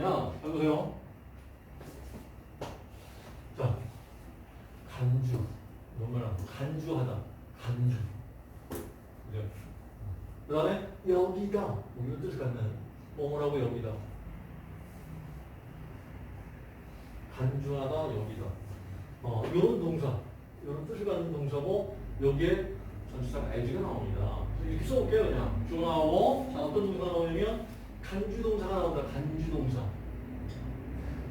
나오냐? 잘 보세요. 자, 간주. 뭐면 간주하다. 간주. 그죠? 그 다음에 여기다. 뭐 이런 뜻을 갖는 뭐뭐라고 여기다. 간주하다 여기다. 어, 요런 동사. 요런 뜻을 갖는 동사고 여기에 전치사가 as가 나옵니다. 이렇게 써볼게요 그냥. 주 나오고 자 어떤 동사가 나오냐면 간주 동사가 나온다. 간주 동사.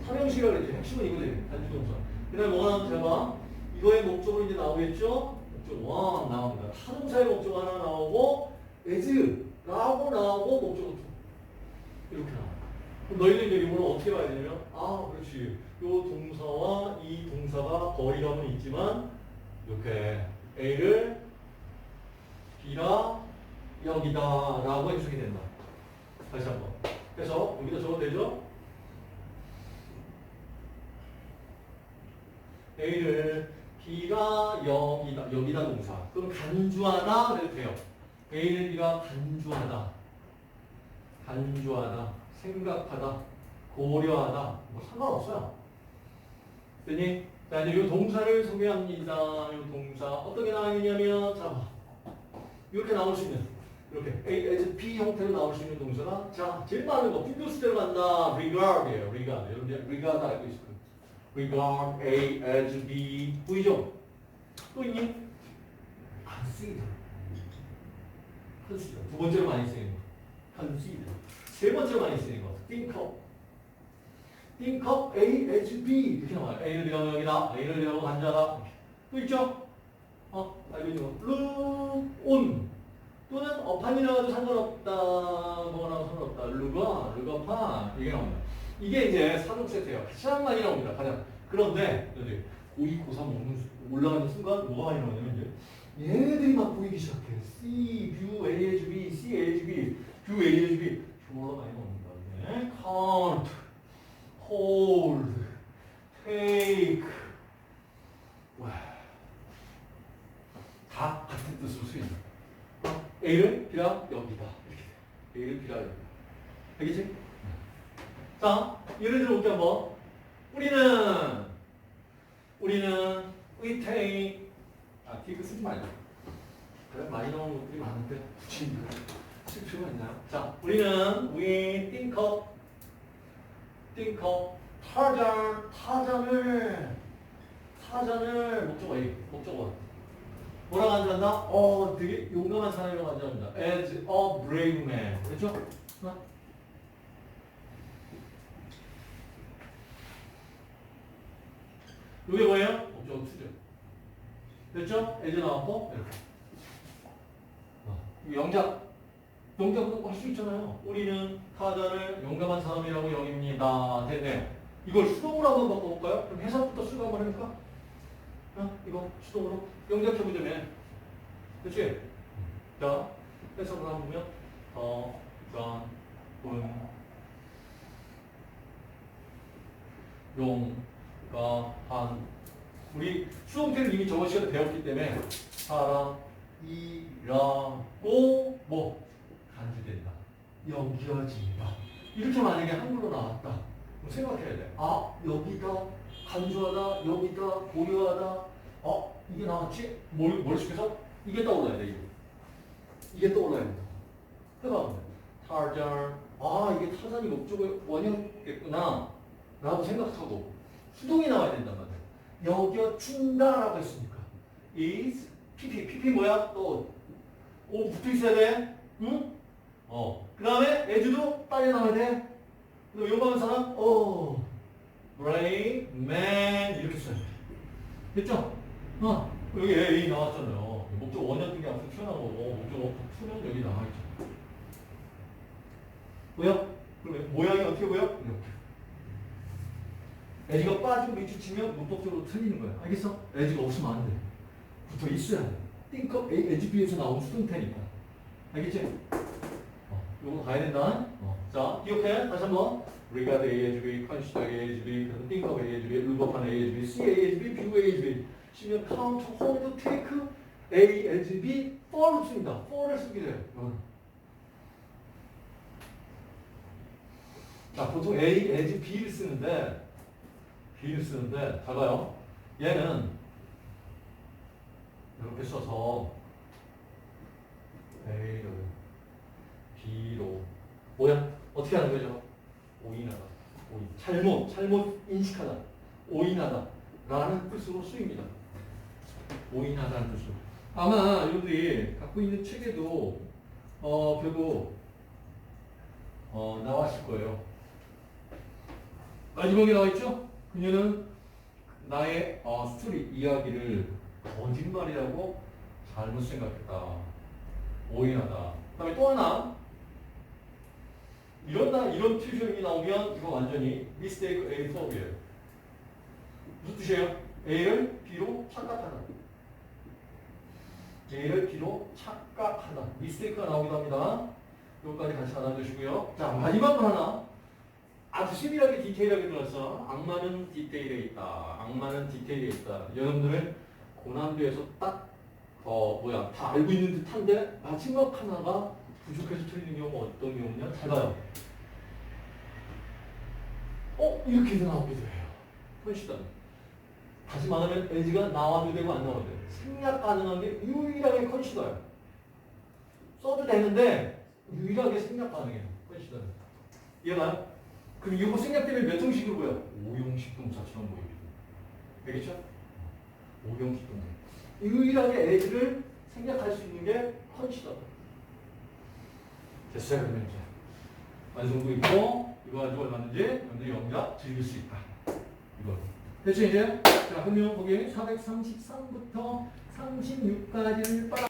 삼형식이라 그랬지. 핵심은 이거지. 간주 동사. 그 다음에 뭐가 나오는지 해봐. 이거의 목적으로 이제 나오겠죠? 목적 원 나옵니다. 타동사의 목적 하나 나오고 as라고 나오고 목적 이렇게 나와. 그럼 너희들 이제 이거를 어떻게 봐야 되냐면 아 그렇지. 요 동사와 이 동사가 거리감은 있지만 이렇게 A를 B라 여기다 라고 해석이 된다. 다시 한번. 그래서 여기다 적어도 되죠? A를 B가 여기다 여기다 동사. 그럼 간주하다 그래도 돼요. A를 B가 간주하다. 간주하다. 생각하다. 고려하다. 뭐 상관없어요. 됐니? 자, 이제 이 동사를 소개합니다. 이 동사. 어떻게 나와 있냐면, 자, 봐. 이렇게 나올 수 있는, 이렇게 A as B 형태로 나올 수 있는 동사가, 자, 제일 많은 거, 빈도수대로 간다. regard이에요. regard. 여러분들 regard 알고 있을 거예요. regard A as B. 보이죠? 또 있니? consider. consider. 두 번째로 많이 쓰이는 거. consider. 세 번째로 많이 쓰이는 거. think of. think of A as B 이렇게 나와요. A를 비하면 여기다, A를 비하고 간자다. 또 있죠? 어, 알고 있는 거. look on 또는 어판이라도 상관없다, 나와도 상관없다. look upon 이게 나옵니다. 이게 이제 사동 세트예요. 가장 많이 나옵니다. 가장. 그런데 여기 고2, 고3 오는 수- 올라가는 순간 뭐가 많이 나오냐면 이제 얘들이 막 보이기 시작해. C, view, A as B, C, A as B, view, A as B. 졸라 많이 나옵니다. 네? count. hold, take, 와, 다 같은 뜻으로 쓰인다. 어? A를 B라 여기다 이렇게 돼. A를 B라 여기다. 알겠지? 자, 예를 들어 볼게 한번. 우리는 우리는 take 아, take 쓰지 말자. 그래 많이 나오는 것들이 많은데 굳이 쓸 필요가 있나요? 자, 우리는 we think of think of 타잔, 타잔을, 타잔을 목적어 A, 목적어. 뭐라고 앉아간다? 어, 되게 용감한 사람이라고 앉아간다. As a brave man. 그렇죠? 어? 이게 뭐예요? 목적어 투죠. 됐죠? as 나왔고, 이렇게. 어, 이 영작. 영작도 할 수 있잖아요. 우리는 타자를 용감한 사람이라고 여깁니다. 됐네. 이걸 수동으로 한번 바꿔볼까요? 그럼 해석부터 수동 한번 해볼까? 어? 이거 수동으로 영작해보자면. 그치? 자, 해석을 한번 보면 더, 전, 군, 용, 가, 한. 우리 수동태를 이미 저번 시간에 배웠기 때문에 사람, 이라고 뭐 간주된다. 여겨진다. 이렇게 만약에 한글로 나왔다. 생각해야 돼. 아, 여기다 간주하다, 여기다 고려하다. 어, 이게 나왔지? 뭘, 머릿속에서 이게 떠올라야 돼, 이게. 이게 떠올라야 된다. 해봐. 타잔. 아, 이게 타잔이 목적의 원형겠구나. 라고 생각하고 수동이 나와야 된단 말이야. 여겨진다라고 했으니까. is, pp. pp 뭐야? 또, 오 붙어 있어야 돼. 응? 어. 그 다음에 애주도 빨리 나와야 돼. 그리고 용감한 사람, 어. brave man 이렇게 써야 돼. 됐죠? 어. 여기 A 나왔잖아요. 목적 등이 앞서 튀어나온 거고 목적 투는 여기 나와 있죠. 보여? 그러면 모양이 어떻게 보여? 이렇게. 에지가 빠지고 밑줄 치면 문법적으로 틀리는 거야. 알겠어? 에지가 없으면 안 돼. 붙어 있어야 돼. A, as B에서 나온 수동태니까. 알겠지? 어, 요거 가야 된다. 어. 자, 기억해. 다시 한 번. regard A as B, consider A as B, of A as B, upon A as B, see A as B, view A as B. 시면 count, hold, take A as B, for를 씁니다. for를 쓰게 돼요. 이거는. 자, 보통 A, as, B를 쓰는데, B를 쓰는데, 잘 봐요. 얘는 이렇게 써서 A를 B로 뭐야? 어떻게 하는 거죠? 오인하다. 오인. 잘못, 잘못 인식하다. 오인하다. 라는 뜻으로 쓰입니다. 오인하다는 뜻으로. 아마 여러분들이 갖고 있는 책에도 어, 결국 어, 나왔을 거예요. 마지막에 나와 있죠? 그녀는 나의 어, 스토리 이야기를 거짓말이라고 잘못 생각했다. 오인하다. 그다음에 또 하나 이런 나 이런 튜션이 나오면 이거 완전히 mistake A 수업이에요. 무슨 뜻이에요? A를 B로 착각하다. B로 착각하다. mistake가 나오기도 합니다. 여기까지 같이 알아두시고요. 자 마지막으로 하나 아주 세밀하게 디테일하게 들어서 악마는 디테일에 있다. 악마는 디테일에 있다. 여러분들은 고난도에서 딱 어, 뭐야 다 알고 있는 듯한데 마지막 하나가 부족해서 틀리는 경우가 어떤 경우냐? 잘 봐요. 어 이렇게도 나오기도 해요. 컨시던. 다시 말하면 LG가 나와도 되고 안 나와도 돼요. 생략 가능한 게 유일하게 컨시더예요. 써도 되는데 유일하게 생략 가능해요. 컨시더는. 이해가요? 그럼 이거 생략 되면 몇 형식으로 보여? 오형식 동사처럼 보입니다. 알겠죠? 오형식 동사. 유일하게 LG를 생략할 수 있는 게 컨시더. 됐어요, 그러면 이제. 완성도 있고, 이거 가지고 얼마든지 여러분들이 영작 즐길 수 있다. 이거. 됐죠, 이제? 자, 그러면 거기 433부터 36까지를 빨아.